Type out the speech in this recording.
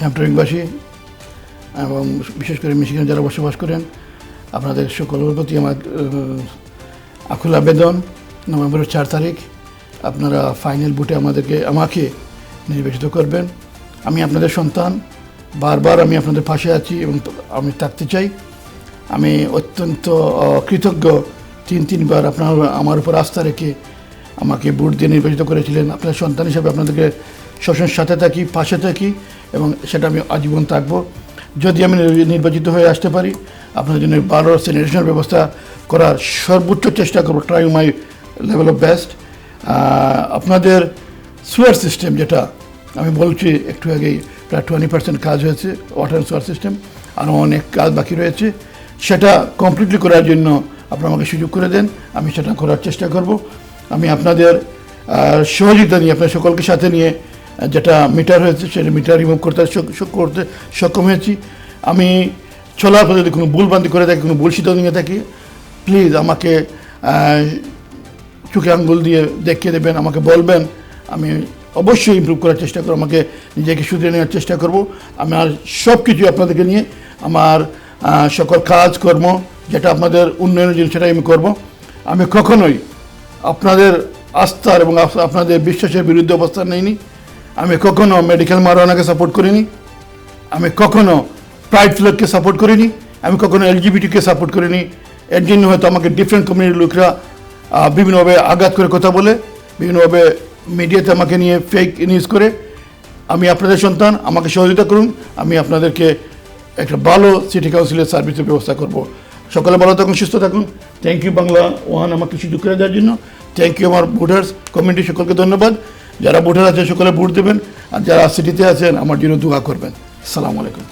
হ্যামটরিংবাসী এবং বিশেষ করে মিশিগান যারা বসবাস করেন, আপনাদের সকলের প্রতি আমার আকুল আবেদন। নভেম্বরের চার তারিখ আপনারা ফাইনাল বুটে আমাদেরকে, আমাকে নির্বাচিত করবেন। আমি আপনাদের সন্তান, বারবার আমি আপনাদের পাশে আছি এবং আমি থাকতে চাই। আমি অত্যন্ত কৃতজ্ঞ তিন, তিনবার আপনার, আমার উপর আস্থা রেখে আমাকে ভোট দিয়ে নির্বাচিত করেছিলেন। আপনার সন্তান হিসাবে আপনাদেরকে সবসময় সাথে থাকি, পাশে থাকি এবং সেটা আমি আজীবন থাকব। যদি আমি নির্বাচিত হয়ে আসতে পারি, আপনাদের জন্য ভালো স্যানিটেশনের ব্যবস্থা করার সর্বোচ্চ চেষ্টা করব। Try my level of best আপনাদের সুয়ার সিস্টেম যেটা, আমি বলছি একটু আগেই, প্রায় টোয়েন্টি পার্সেন্ট কাজ হয়েছে ওয়াটার সুয়ার সিস্টেম আরও অনেক কাজ বাকি রয়েছে। সেটা কমপ্লিটলি করার জন্য আপনারা আমাকে সুযোগ করে দেন, আমি সেটা করার চেষ্টা করব। আমি আপনাদের সহযোগিতা নিয়ে, আপনার সকলকে সাথে নিয়ে যেটা মিটার হয়েছে সেটা মিটার রিমুভ করতে করতে সক্ষম হয়েছি। আমি চলার পথে যদি কোনো ভুলবান্তি করে থাকি, কোনো ভুল সিদ্ধান্ত নিয়ে থাকি প্লিজ আমাকে চোখে আঙ্গুল দিয়ে দেখিয়ে দেবেন, আমাকে বলবেন। আমি অবশ্যই ইমপ্রুভ করার চেষ্টা করব, আমাকে নিজেকে শুধরে নেওয়ার চেষ্টা করব। আমার সব কিছু আপনাদেরকে নিয়ে আমার সকল কাজকর্ম যেটা আপনাদের উন্নয়নের জন্য সেটাই আমি করব। আমি কখনোই আপনাদের আস্থার এবং আপনাদের বিশ্বাসের বিরুদ্ধে অবস্থান নেইনি। আমি কখনো মেডিকেল মারানাকে সাপোর্ট করিনি। আমি কখনো প্রাইড ফ্লগকে সাপোর্ট করিনি। আমি কখনো এলজিবিটিকে সাপোর্ট করিনি। এর জন্য হয়তো আমাকে ডিফারেন্ট কমিউনিটির লোকরা বিভিন্নভাবে আঘাত করে কথা বলে, বিভিন্নভাবে মিডিয়াতে আমাকে নিয়ে ফেক নিউজ করে। আমি আপনাদের সন্তান, আমাকে সহযোগিতা করুন। আমি আপনাদেরকে একটা ভালো সিটি কাউন্সিলের সার্ভিসের ব্যবস্থা করব। সকালে ভালো থাকুন, সুস্থ থাকুন। থ্যাংক ইউ বাংলা ওয়ান, আমাকে কিছু করে দেওয়ার জন্য। থ্যাংক ইউ আমার ভোটার্স কমিউনিটি সকলকে ধন্যবাদ। যারা ভোটার আছে সকলে ভোট দেবেন। আর যারা সিটিতে আছেন, আমার জন্য দোয়া করবেন। সালাম আলাইকুম।